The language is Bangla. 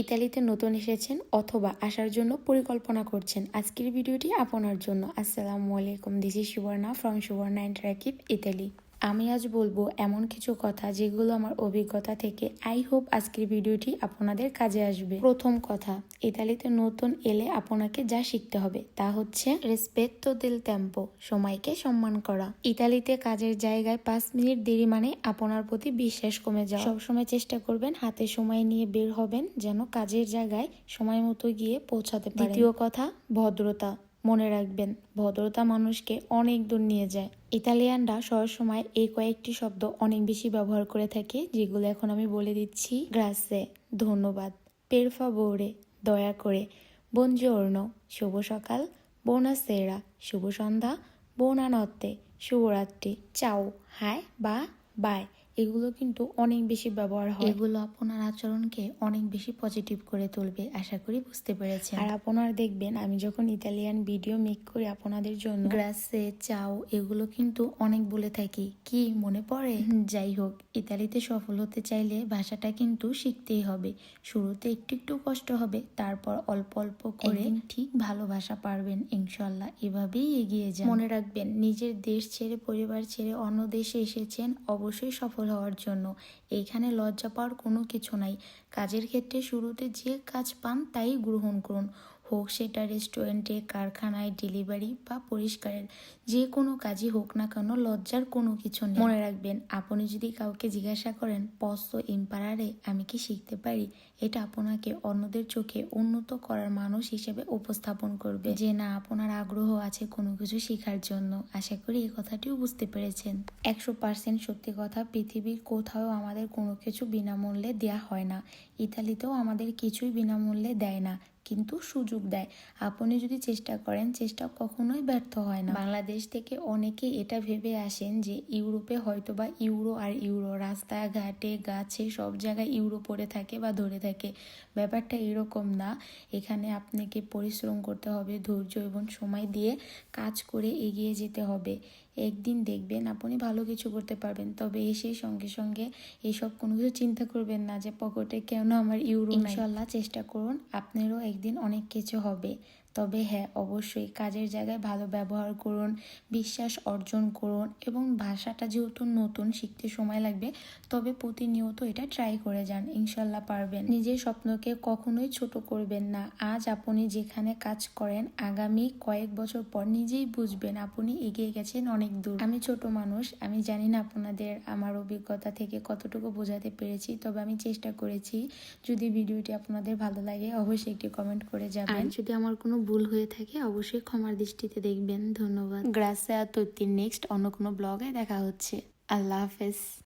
ইতালিতে নতুন এসেছেন অথবা আসার জন্য পরিকল্পনা করছেন। আজকের ভিডিওটি আপনার জন্য। আসসালামু আলাইকুম। This is Subarna from Subarna ইন্টারাকিব Italy আমি আজ বলব এমন কিছু কথা যেগুলো আমার অভিজ্ঞতা থেকে আই হোপ আজকের ভিডিওটি আপনাদের কাজে আসবে। প্রথম কথা, ইতালিতে নতুন এলে আপনাকে যা শিখতে হবে তা হচ্ছে রেসপেক্টো দিল টেম্পো সময়কে সম্মান করা। ইতালিতে কাজের জায়গায় পাঁচ মিনিট দেরি মানে আপনার প্রতি বিশ্বাস কমে যাওয়া। সবসময় চেষ্টা করবেন হাতে সময় নিয়ে বের হবেন যেন কাজের জায়গায় সময় মতো গিয়ে পৌঁছাতে দ্বিতীয় কথা, ভদ্রতা। মনে রাখবেন, ভদ্রতা মানুষকে অনেক দূর নিয়ে যায়। ইতালিয়ানরা সবসময় এই কয়েকটি শব্দ অনেক বেশি ব্যবহার করে থাকে, যেগুলো এখন আমি বলে দিচ্ছি। গ্রাসে, ধন্যবাদ পেরফা বোরে দয়া করে বনজিওর্ণ শুভ সকাল বোনা সেরা শুভ সন্ধ্যা বোনানত্তে শুভরাত্রি, চাও, হায় বা বাই। এগুলো কিন্তু অনেক বেশি ব্যবহার হয়। এগুলো আপনার আচরণকে অনেক বেশি পজিটিভ করে তুলবে আশা করি বুঝতে পেরেছেন। আর আপনারা দেখবেন আমি যখন ইতালিয়ান ভিডিও মেক করি আপনাদের জন্য গ্রাসে চাও এগুলো কিন্তু অনেক বলে থাকি। কি মনে পড়ে? যাই হোক ইতালিতে সফল হতে চাইলে ভাষাটা কিন্তু শিখতেই হবে। শুরুতে একটু একটু কষ্ট হবে তারপর অল্প অল্প করে ঠিক ভালো ভাষা পারবেন ইনশাল্লাহ এভাবেই এগিয়ে যান। মনে রাখবেন নিজের দেশ ছেড়ে পরিবার ছেড়ে অন্য দেশে এসেছেন অবশ্যই সফল হওয়ার জন্য। এইখানে লজ্জা পাওয়ার কোনো কিছু নাই। কাজের ক্ষেত্রে শুরুতে যে কাজ পান তাই গ্রহণ করুন। হোক, সেটা রেস্টুরেন্টে, কারখানায়, ডেলিভারি বা পরিষ্কারের যে কোনো কাজই হোক না কেন, লজ্জার কোনো কিছু নেই। মনে রাখবেন, আপনি যদি কাউকে জিজ্ঞাসা করেন পস্ত ইম্পারারে আমি কি শিখতে পারি? এটা আপনাকে অন্যদের চোখে উন্নত করার মানুষ হিসেবে উপস্থাপন করবে। যে না, আপনার আগ্রহ আছে কোনো কিছু শেখার জন্য। আশা করি এই কথাটিও বুঝতে পেরেছেন। একশো পার্সেন্ট সত্যি কথা, পৃথিবীর কোথাও আমাদের কোনো কিছু বিনামূল্যে দেয়া হয় না। ইতালিতেও আমাদের কিছুই বিনামূল্যে দেয় না। কিন্তু সুযোগ দেয়। আপনি যদি চেষ্টা করেন, চেষ্টা কখনোই ব্যর্থ হয় না। বাংলাদেশ থেকে অনেকে এটা ভেবে আসেন যে ইউরোপে হয়তো বা ইউরো আর ইউরো, রাস্তাঘাটে, গাছে, সব জায়গায় ইউরো পড়ে থাকে বা ধরে থাকে। ব্যাপারটা এরকম না। এখানে আপনাকে পরিশ্রম করতে হবে, ধৈর্য এবং সময় দিয়ে কাজ করে এগিয়ে যেতে হবে। একদিন দেখবেন আপনি ভালো কিছু করতে পারবেন। তবে এসে সঙ্গে সঙ্গে এসব কোনো কিছু চিন্তা করবেন না যে, পকেটে কেন আমার ইউরো ইনশাল্লাহ চেষ্টা করুন। আপনারও একদিন অনেক কিছু হবে। তবে হ্যাঁ অবশ্যই কাজের জায়গায় ভালো ব্যবহার করুন, বিশ্বাস অর্জন করুন এবং ভাষাটা যেহেতু নতুন, শিখতে সময় লাগবে, তবে প্রতিনিয়ত এটা ট্রাই করে যান, ইনশাল্লাহ পারবেন। নিজের স্বপ্নকে কখনোই ছোট করবেন না। আজ আপনি যেখানে কাজ করেন, আগামী কয়েক বছর পর নিজেই বুঝবেন আপনি এগিয়ে গেছেন অনেক দূর। আমি ছোট মানুষ, আমি জানি না আপনাদের আমার অভিজ্ঞতা থেকে কতটুকু বোঝাতে পেরেছি, তবে আমি চেষ্টা করেছি। যদি ভিডিওটি আপনাদের ভালো লাগে, অবশ্যই একটি কমেন্ট করে যাবেন। যদি আমার কোনো ভুল হয়ে থাকে, অবশ্যই ক্ষমার দৃষ্টিতে দেখবেন। ধন্যবাদ। গ্রাসে আর নেক্সট অন্য কোনো ব্লগে দেখা হচ্ছে। আল্লাহ হাফেজ।